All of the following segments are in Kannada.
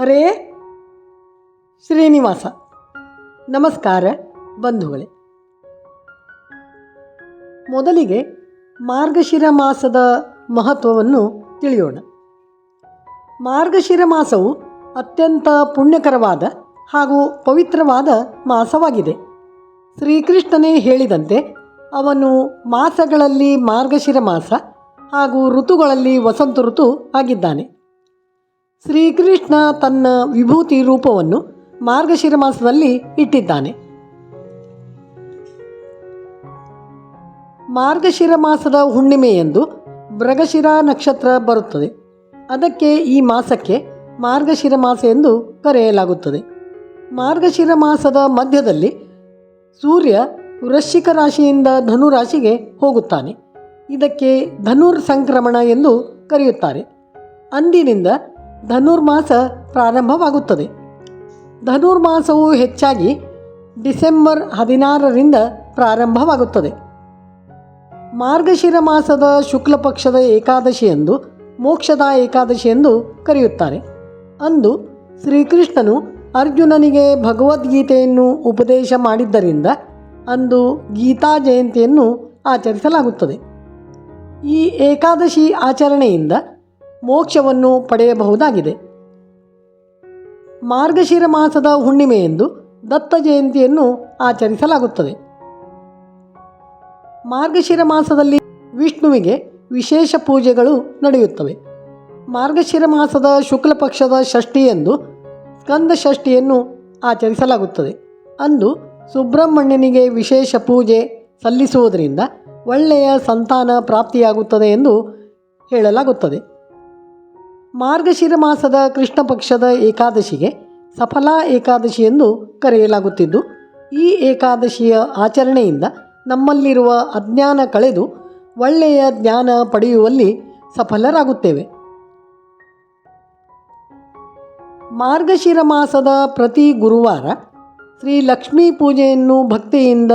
ಹರೇ ಶ್ರೀನಿವಾಸ. ನಮಸ್ಕಾರ ಬಂಧುಗಳೇ. ಮೊದಲಿಗೆ ಮಾರ್ಗಶಿರ ಮಾಸದ ಮಹತ್ವವನ್ನು ತಿಳಿಯೋಣ. ಮಾರ್ಗಶಿರ ಮಾಸವು ಅತ್ಯಂತ ಪುಣ್ಯಕರವಾದ ಹಾಗೂ ಪವಿತ್ರವಾದ ಮಾಸವಾಗಿದೆ. ಶ್ರೀಕೃಷ್ಣನೇ ಹೇಳಿದಂತೆ ಅವನು ಮಾಸಗಳಲ್ಲಿ ಮಾರ್ಗಶಿರ ಮಾಸ ಹಾಗೂ ಋತುಗಳಲ್ಲಿ ವಸಂತ ಋತು ಆಗಿದ್ದಾನೆ. ಶ್ರೀಕೃಷ್ಣ ತನ್ನ ವಿಭೂತಿ ರೂಪವನ್ನು ಮಾರ್ಗಶಿರ ಮಾಸದಲ್ಲಿ ಇಟ್ಟಿದ್ದಾನೆ. ಮಾರ್ಗಶಿರ ಮಾಸದ ಹುಣ್ಣಿಮೆಯಂದು ಮೃಗಶಿರ ನಕ್ಷತ್ರ ಬರುತ್ತದೆ. ಅದಕ್ಕೆ ಈ ಮಾಸಕ್ಕೆ ಮಾರ್ಗಶಿರ ಮಾಸ ಎಂದು ಕರೆಯಲಾಗುತ್ತದೆ. ಮಾರ್ಗಶಿರ ಮಾಸದ ಮಧ್ಯದಲ್ಲಿ ಸೂರ್ಯ ವೃಶ್ಚಿಕ ರಾಶಿಯಿಂದ ಧನು ರಾಶಿಗೆ ಹೋಗುತ್ತಾನೆ. ಇದಕ್ಕೆ ಧನುರ್ ಸಂಕ್ರಮಣ ಎಂದು ಕರೆಯುತ್ತಾರೆ. ಅಂದಿನಿಂದ ಧನುರ್ಮಾಸ ಪ್ರಾರಂಭವಾಗುತ್ತದೆ. ಧನುರ್ಮಾಸವು ಹೆಚ್ಚಾಗಿ ಡಿಸೆಂಬರ್ ಹದಿನಾರರಿಂದ ಪ್ರಾರಂಭವಾಗುತ್ತದೆ. ಮಾರ್ಗಶಿರ ಮಾಸದ ಶುಕ್ಲ ಪಕ್ಷದ ಏಕಾದಶಿಯಂದು ಮೋಕ್ಷದ ಏಕಾದಶಿ ಎಂದು ಕರೆಯುತ್ತಾರೆ. ಅಂದು ಶ್ರೀಕೃಷ್ಣನು ಅರ್ಜುನನಿಗೆ ಭಗವದ್ಗೀತೆಯನ್ನು ಉಪದೇಶ ಮಾಡಿದ್ದರಿಂದ ಅಂದು ಗೀತಾ ಜಯಂತಿಯನ್ನು ಆಚರಿಸಲಾಗುತ್ತದೆ. ಈ ಏಕಾದಶಿ ಆಚರಣೆಯಿಂದ ಮೋಕ್ಷವನ್ನು ಪಡೆಯಬಹುದಾಗಿದೆ. ಮಾರ್ಗಶಿರ ಮಾಸದ ಹುಣ್ಣಿಮೆಯೆಂದು ದತ್ತ ಜಯಂತಿಯನ್ನು ಆಚರಿಸಲಾಗುತ್ತದೆ. ಮಾರ್ಗಶಿರ ಮಾಸದಲ್ಲಿ ವಿಷ್ಣುವಿಗೆ ವಿಶೇಷ ಪೂಜೆಗಳು ನಡೆಯುತ್ತವೆ. ಮಾರ್ಗಶಿರ ಮಾಸದ ಶುಕ್ಲ ಪಕ್ಷದ ಷಷ್ಠಿಯೆಂದು ಸ್ಕಂದ ಷಷ್ಠಿಯನ್ನು ಆಚರಿಸಲಾಗುತ್ತದೆ. ಅಂದು ಸುಬ್ರಹ್ಮಣ್ಯನಿಗೆ ವಿಶೇಷ ಪೂಜೆ ಸಲ್ಲಿಸುವುದರಿಂದ ಒಳ್ಳೆಯ ಸಂತಾನ ಪ್ರಾಪ್ತಿಯಾಗುತ್ತದೆ ಎಂದು ಹೇಳಲಾಗುತ್ತದೆ. ಮಾರ್ಗಶಿರ ಮಾಸದ ಕೃಷ್ಣ ಪಕ್ಷದ ಏಕಾದಶಿಗೆ ಸಫಲಾ ಏಕಾದಶಿ ಎಂದು ಕರೆಯಲಾಗುತ್ತಿದ್ದು, ಈ ಏಕಾದಶಿಯ ಆಚರಣೆಯಿಂದ ನಮ್ಮಲ್ಲಿರುವ ಅಜ್ಞಾನ ಕಳೆದು ಒಳ್ಳೆಯ ಜ್ಞಾನ ಪಡೆಯುವಲ್ಲಿ ಸಫಲರಾಗುತ್ತೇವೆ. ಮಾರ್ಗಶಿರ ಮಾಸದ ಪ್ರತಿ ಗುರುವಾರ ಶ್ರೀ ಲಕ್ಷ್ಮೀ ಪೂಜೆಯನ್ನು ಭಕ್ತಿಯಿಂದ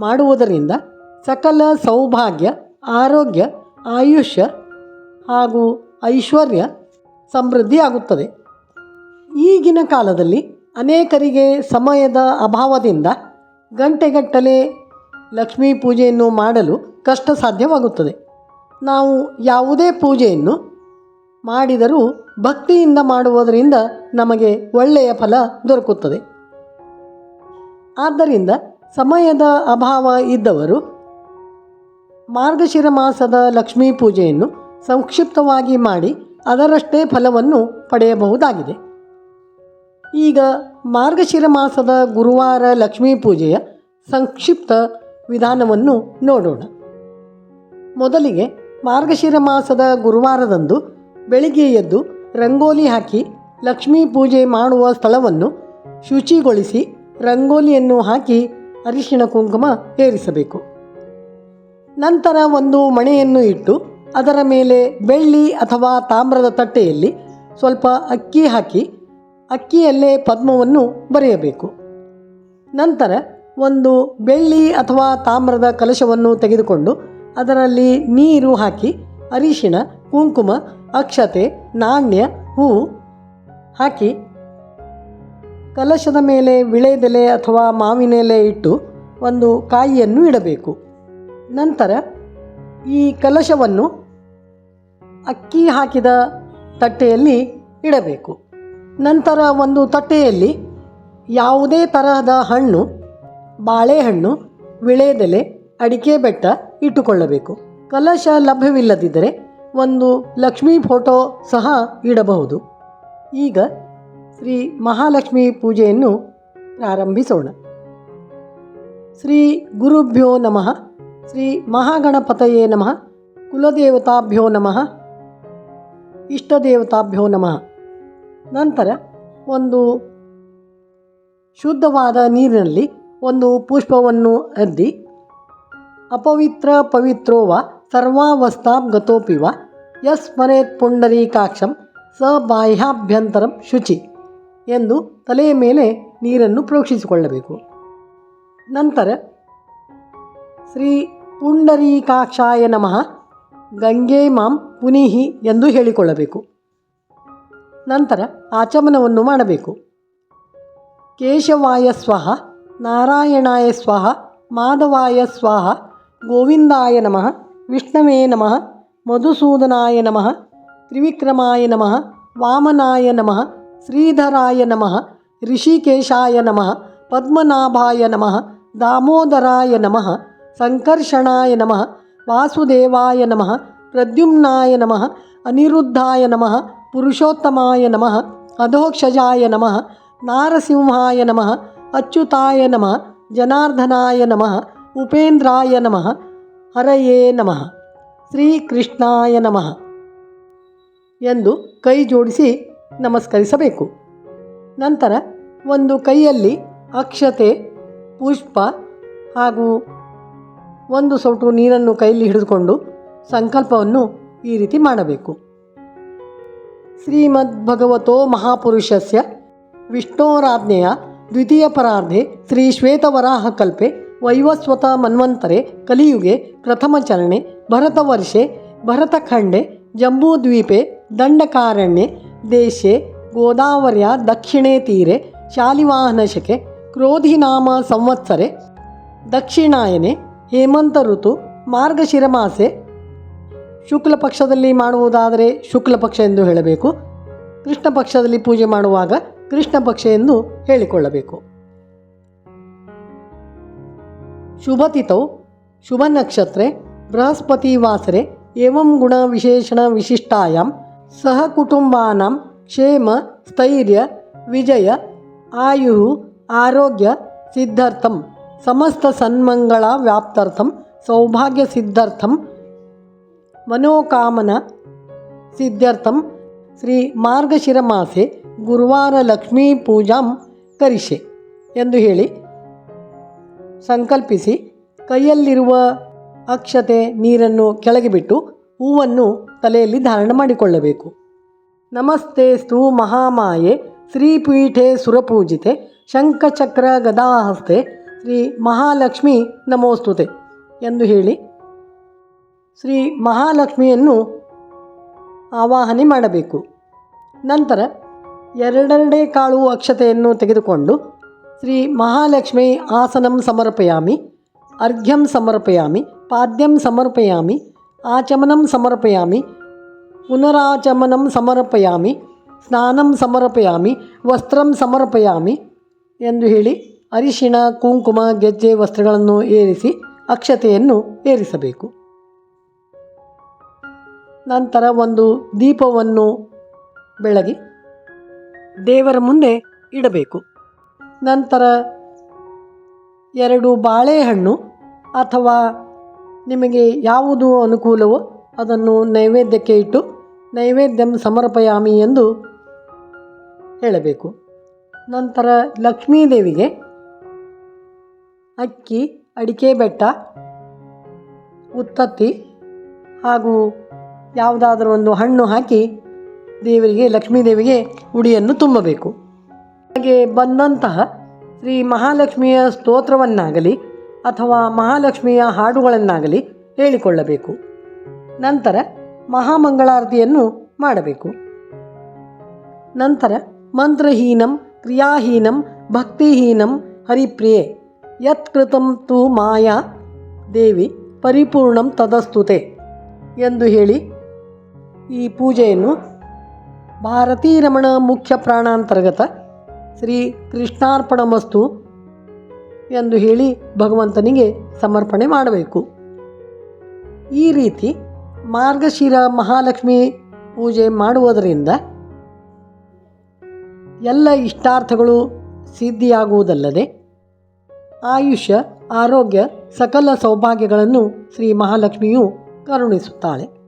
ಮಾಡುವುದರಿಂದ ಸಕಲ ಸೌಭಾಗ್ಯ, ಆರೋಗ್ಯ, ಆಯುಷ್ಯ ಹಾಗೂ ಐಶ್ವರ್ಯ ಸಮೃದ್ಧಿಯಾಗುತ್ತದೆ ಈಗಿನ ಕಾಲದಲ್ಲಿ ಅನೇಕರಿಗೆ ಸಮಯದ ಅಭಾವದಿಂದ ಗಂಟೆಗಟ್ಟಲೆ ಲಕ್ಷ್ಮೀ ಪೂಜೆಯನ್ನು ಮಾಡಲು ಕಷ್ಟ ಸಾಧ್ಯವಾಗುತ್ತದೆ ನಾವು ಯಾವುದೇ ಪೂಜೆಯನ್ನು ಮಾಡಿದರೂ ಭಕ್ತಿಯಿಂದ ಮಾಡುವುದರಿಂದ ನಮಗೆ ಒಳ್ಳೆಯ ಫಲ ದೊರಕುತ್ತದೆ. ಆದ್ದರಿಂದ ಸಮಯದ ಅಭಾವ ಇದ್ದವರು ಮಾರ್ಗಶಿರ ಮಾಸದ ಲಕ್ಷ್ಮೀ ಪೂಜೆಯನ್ನು ಸಂಕ್ಷಿಪ್ತವಾಗಿ ಮಾಡಿ ಅದರಷ್ಟೇ ಫಲವನ್ನು ಪಡೆಯಬಹುದಾಗಿದೆ. ಈಗ ಮಾರ್ಗಶಿರ ಮಾಸದ ಗುರುವಾರ ಲಕ್ಷ್ಮೀ ಪೂಜೆಯ ಸಂಕ್ಷಿಪ್ತ ವಿಧಾನವನ್ನು ನೋಡೋಣ. ಮೊದಲಿಗೆ ಮಾರ್ಗಶಿರ ಮಾಸದ ಗುರುವಾರದಂದು ಬೆಳಿಗ್ಗೆ ಎದ್ದು ರಂಗೋಲಿ ಹಾಕಿ ಲಕ್ಷ್ಮೀ ಪೂಜೆ ಮಾಡುವ ಸ್ಥಳವನ್ನು ಶುಚಿಗೊಳಿಸಿ ರಂಗೋಲಿಯನ್ನು ಹಾಕಿ ಅರಿಶಿಣ ಕುಂಕುಮ ಏರಿಸಬೇಕು. ನಂತರ ಒಂದು ಮಣೆಯನ್ನು ಇಟ್ಟು ಅದರ ಮೇಲೆ ಬೆಳ್ಳಿ ಅಥವಾ ತಾಮ್ರದ ತಟ್ಟೆಯಲ್ಲಿ ಸ್ವಲ್ಪ ಅಕ್ಕಿ ಹಾಕಿ ಅಕ್ಕಿಯಲ್ಲೇ ಪದ್ಮವನ್ನು ಬರೆಯಬೇಕು. ನಂತರ ಒಂದು ಬೆಳ್ಳಿ ಅಥವಾ ತಾಮ್ರದ ಕಲಶವನ್ನು ತೆಗೆದುಕೊಂಡು ಅದರಲ್ಲಿ ನೀರು ಹಾಕಿ ಅರಿಶಿಣ, ಕುಂಕುಮ, ಅಕ್ಷತೆ, ನಾಣ್ಯ ಹೂವು ಹಾಕಿ ಕಲಶದ ಮೇಲೆ ವಿಳೆದೆಲೆ ಅಥವಾ ಮಾವಿನ ಎಲೆ ಇಟ್ಟು ಒಂದು ಕಾಯಿಯನ್ನು ಇಡಬೇಕು. ನಂತರ ಈ ಕಲಶವನ್ನು ಅಕ್ಕಿ ಹಾಕಿದ ತಟ್ಟೆಯಲ್ಲಿ ಇಡಬೇಕು. ನಂತರ ಒಂದು ತಟ್ಟೆಯಲ್ಲಿ ಯಾವುದೇ ತರಹದ ಹಣ್ಣು, ಬಾಳೆಹಣ್ಣು, ವಿಳೆದೆಲೆ, ಅಡಿಕೆ ಬೆಟ್ಟ ಇಟ್ಟುಕೊಳ್ಳಬೇಕು. ಕಲಶ ಲಭ್ಯವಿಲ್ಲದಿದ್ದರೆ ಒಂದು ಲಕ್ಷ್ಮೀ ಫೋಟೋ ಸಹ ಇಡಬಹುದು. ಈಗ ಶ್ರೀ ಮಹಾಲಕ್ಷ್ಮಿ ಪೂಜೆಯನ್ನು ಪ್ರಾರಂಭಿಸೋಣ. ಶ್ರೀ ಗುರುಭ್ಯೋ ನಮಃ, ಶ್ರೀ ಮಹಾಗಣಪತಯೇ ನಮಃ, ಕುಲದೇವತಾಭ್ಯೋ ನಮಃ ಇಷ್ಟದೇವತಾಭ್ಯೋ ನಮಃ. ನಂತರ ಒಂದು ಶುದ್ಧವಾದ ನೀರಿನಲ್ಲಿ ಒಂದು ಪುಷ್ಪವನ್ನು ಅದ್ದಿ, ಅಪವಿತ್ರ ಪವಿತ್ರೋ ವಾ ಸರ್ವಾವಸ್ಥಾಂ ಗತೋಪಿ ಯಸ್ ಯಸ್ಮರೇತ್ ಪುಂಡರೀಕಾಕ್ಷಂ ಸ ಬಾಹ್ಯಾಭ್ಯಂತರಂ ಶುಚಿ ಎಂದು ತಲೆಯ ಮೇಲೆ ನೀರನ್ನು ಪ್ರೋಕ್ಷಿಸಿಕೊಳ್ಳಬೇಕು. ನಂತರ ಶ್ರೀ ಪುಂಡರೀಕಾಕ್ಷಾಯ ನಮಃ. ಗಂಗೆ ಮಾಂ ಪುನೀಹಿ ಎಂದು ಹೇಳಿಕೊಳ್ಳಬೇಕು. ನಂತರ ಆಚಮನವನ್ನು ಮಾಡಬೇಕು. ಕೇಶವಾಯ ಸ್ವಹ, ನಾರಾಯಣಾಯ ಸ್ವಹ, ಮಾಧವಾಯ ಸ್ವಾಹ, ಗೋವಿಂದಾಯ ನಮಃ, ವಿಷ್ಣವೇ ನಮಃ, ಮಧುಸೂದನಾಯ ನಮಃ, ತ್ರಿವಿಕ್ರಮಾಯ ನಮಃ, ವಾಮನಾಯ ನಮಃ, ಶ್ರೀಧರಾಯ ನಮಃ, ಋಷಿಕೇಶಾಯ ನಮಃ, ಪದ್ಮನಾಭಾಯ ನಮಃ, ದಾಮೋದರಾಯ ನಮಃ, ಸಂಕರ್ಷಣಾಯ ನಮಃ ವಾಸುದೇವಾಯ ನಮಃ, ಪ್ರದ್ಯುಮ್ನಾಯ ನಮಃ, ಅನಿರುದ್ಧಾಯ ನಮಃ, ಪುರುಷೋತ್ತಮಾಯ ನಮಃ, ಅಧೋಕ್ಷಜಾಯ ನಮಃ, ನಾರಸಿಂಹಾಯ ನಮಃ, ಅಚ್ಯುತಾಯ ನಮಃ, ಜನಾರ್ದನಾಯ ನಮಃ, ಉಪೇಂದ್ರಾಯ ನಮಃ, ಹರಯೇ ನಮಃ, ಶ್ರೀಕೃಷ್ಣಾಯ ನಮಃ ಎಂದು ಕೈ ಜೋಡಿಸಿ ನಮಸ್ಕರಿಸಬೇಕು. ನಂತರ ಒಂದು ಕೈಯಲ್ಲಿ ಅಕ್ಷತೆ, ಪುಷ್ಪ ಹಾಗೂ ಒಂದು ಸೌಟು ನೀರನ್ನು ಕೈಯಲ್ಲಿ ಹಿಡಿದುಕೊಂಡು ಸಂಕಲ್ಪವನ್ನು ಈ ರೀತಿ ಮಾಡಬೇಕು. ಶ್ರೀಮದ್ ಭಗವತೋ ಮಹಾಪುರುಷಸ್ಯ ವಿಷ್ಣೋರಾಜ್ಞೆಯ ದ್ವಿತೀಯ ಪರಾರ್ಧೆ ಶ್ರೀ ಶ್ವೇತವರಾಹಕಲ್ಪೆ ವೈವಸ್ವತ ಮನ್ವಂತರೆ ಕಲಿಯುಗೆ ಪ್ರಥಮಚರಣೆ ಭರತವರ್ಷೆ ಭರತಖಂಡೆ ಜಂಬೂದ್ವೀಪೆ ದಂಡಕಾರಣ್ಯೆ ದೇಶೆ ಗೋದಾವರ್ಯ ದಕ್ಷಿಣೇ ತೀರೆ ಶಾಲಿವಾಹನಶಕೆ ಕ್ರೋಧಿನಾಮ ಸಂವತ್ಸರೆ ದಕ್ಷಿಣಾಯನೆ ಹೇಮಂತ ಋತು ಮಾರ್ಗಶಿರ ಮಾಸೆ ಶುಕ್ಲ ಪಕ್ಷದಲ್ಲಿ ಮಾಡುವುದಾದರೆ ಶುಕ್ಲ ಪಕ್ಷ ಎಂದು ಹೇಳಬೇಕು. ಕೃಷ್ಣ ಪಕ್ಷದಲ್ಲಿ ಪೂಜೆ ಮಾಡುವಾಗ ಕೃಷ್ಣ ಪಕ್ಷ ಎಂದು ಹೇಳಿಕೊಳ್ಳಬೇಕು. ಶುಭತಿಥೌ ಶುಭ ನಕ್ಷತ್ರೆ ಬೃಹಸ್ಪತಿ ವಾಸರೆ, ಏವಂ ಗುಣ ವಿಶೇಷಣ ವಿಶಿಷ್ಟಾಯಾಂ, ಸಹ ಕುಟುಂಬಾನಾಂ, ಕ್ಷೇಮ, ಸ್ಥೈರ್ಯ, ವಿಜಯ ಆಯು ಆರೋಗ್ಯ, ಸಿದ್ಧಾರ್ಥಂ. ಸಮಸ್ತ ಸನ್ಮಂಗಳ ವ್ಯಾಪ್ತಾರ್ಥಂ, ಸೌಭಾಗ್ಯ ಸಿದ್ಧಾರ್ಥಂ, ಮನೋಕಾಮನ ಸಿದ್ಧಾರ್ಥಂ, ಶ್ರೀ ಮಾರ್ಗಶಿರ ಮಾಸೆ ಗುರುವಾರ ಲಕ್ಷ್ಮೀ ಪೂಜಾಂ ಕರಿಷೆ ಎಂದು ಹೇಳಿ ಸಂಕಲ್ಪಿಸಿ ಕೈಯಲ್ಲಿರುವ ಅಕ್ಷತೆ ನೀರನ್ನು ಕೆಳಗೆ ಬಿಟ್ಟು ಹೂವನ್ನು ತಲೆಯಲ್ಲಿ ಧಾರಣ ಮಾಡಿಕೊಳ್ಳಬೇಕು. ನಮಸ್ತೆ ಸ್ತೂ ಮಹಾಮಾಯೆ, ಶ್ರೀಪೀಠೆ ಸುರಪೂಜಿತೆ, ಶಂಖಚಕ್ರ ಗದಾಹಸ್ತೆ ಶ್ರೀ ಮಹಾಲಕ್ಷ್ಮಿ ನಮೋಸ್ತುತೆ ಎಂದು ಹೇಳಿ ಶ್ರೀ ಮಹಾಲಕ್ಷ್ಮಿಯನ್ನು ಆವಾಹನೆ ಮಾಡಬೇಕು. ನಂತರ ಎರಡೆರಡೇ ಕಾಳು ಅಕ್ಷತೆಯನ್ನು ತೆಗೆದುಕೊಂಡು ಶ್ರೀ ಮಹಾಲಕ್ಷ್ಮಿ ಆಸನಂ ಸಮರ್ಪಯಾಮಿ, ಅರ್ಘ್ಯಂ ಸಮರ್ಪಯಾಮಿ, ಪಾದ್ಯಂ ಸಮರ್ಪಯಾಮಿ, ಆಚಮನಂ ಸಮರ್ಪಯಾಮಿ, ಪುನರಾಚಮನಂ ಸಮರ್ಪಯಾಮಿ, ಸ್ನಾನಂ ಸಮರ್ಪಯಾಮಿ, ವಸ್ತ್ರಂ ಸಮರ್ಪಯಾಮಿ ಎಂದು ಹೇಳಿ ಅರಿಶಿಣ, ಕುಂಕುಮ, ಗೆಜ್ಜೆ ವಸ್ತ್ರಗಳನ್ನು ಏರಿಸಿ ಅಕ್ಷತೆಯನ್ನು ಏರಿಸಬೇಕು. ನಂತರ ಒಂದು ದೀಪವನ್ನು ಬೆಳಗಿ ದೇವರ ಮುಂದೆ ಇಡಬೇಕು. ನಂತರ ಎರಡು ಬಾಳೆಹಣ್ಣು ಅಥವಾ ನಿಮಗೆ ಯಾವುದು ಅನುಕೂಲವೋ ಅದನ್ನು ನೈವೇದ್ಯಕ್ಕೆ ಇಟ್ಟು ನೈವೇದ್ಯಂ ಸಮರ್ಪಯಾಮಿ ಎಂದು ಹೇಳಬೇಕು. ನಂತರ ಲಕ್ಷ್ಮೀದೇವಿಗೆ ಅಕ್ಕಿ, ಅಡಿಕೆ ಬೆಟ್ಟ, ಉತ್ತತ್ತಿ ಹಾಗೂ ಯಾವುದಾದರೂ ಒಂದು ಹಣ್ಣು ಹಾಕಿ ದೇವರಿಗೆ, ಲಕ್ಷ್ಮೀದೇವಿಗೆ ಉಡಿಯನ್ನು ತುಂಬಬೇಕು. ಹಾಗೆ ಬಂದಂತಹ ಶ್ರೀ ಮಹಾಲಕ್ಷ್ಮಿಯ ಸ್ತೋತ್ರವನ್ನಾಗಲಿ ಅಥವಾ ಮಹಾಲಕ್ಷ್ಮಿಯ ಹಾಡುಗಳನ್ನಾಗಲಿ ಹೇಳಿಕೊಳ್ಳಬೇಕು. ನಂತರ ಮಹಾಮಂಗಳಾರತಿಯನ್ನು ಮಾಡಬೇಕು. ನಂತರ ಮಂತ್ರಹೀನಂ, ಕ್ರಿಯಾಹೀನಂ, ಭಕ್ತಿಹೀನಂ, ಹರಿಪ್ರಿಯೆ. ಯತ್ಕೃತಂ ತು ಮಾಯಾ, ದೇವಿ ಪರಿಪೂರ್ಣಂ ತದಸ್ತುತೆ ಎಂದು ಹೇಳಿ ಈ ಪೂಜೆಯನ್ನು ಭಾರತೀ ರಮಣ ಮುಖ್ಯ ಪ್ರಾಣಾಂತರ್ಗತ ಶ್ರೀ ಕೃಷ್ಣಾರ್ಪಣಮಸ್ತು ಎಂದು ಹೇಳಿ ಭಗವಂತನಿಗೆ ಸಮರ್ಪಣೆ ಮಾಡಬೇಕು. ಈ ರೀತಿ ಮಾರ್ಗಶಿರ ಮಹಾಲಕ್ಷ್ಮಿ ಪೂಜೆ ಮಾಡುವುದರಿಂದ ಎಲ್ಲ ಇಷ್ಟಾರ್ಥಗಳು ಸಿದ್ಧಿಯಾಗುವುದಲ್ಲದೆ ಆಯುಷ್ಯ ಆರೋಗ್ಯ ಸಕಲ ಸೌಭಾಗ್ಯಗಳನ್ನು ಶ್ರೀ ಮಹಾಲಕ್ಷ್ಮಿಯು ಕರುಣಿಸುತ್ತಾಳೆ.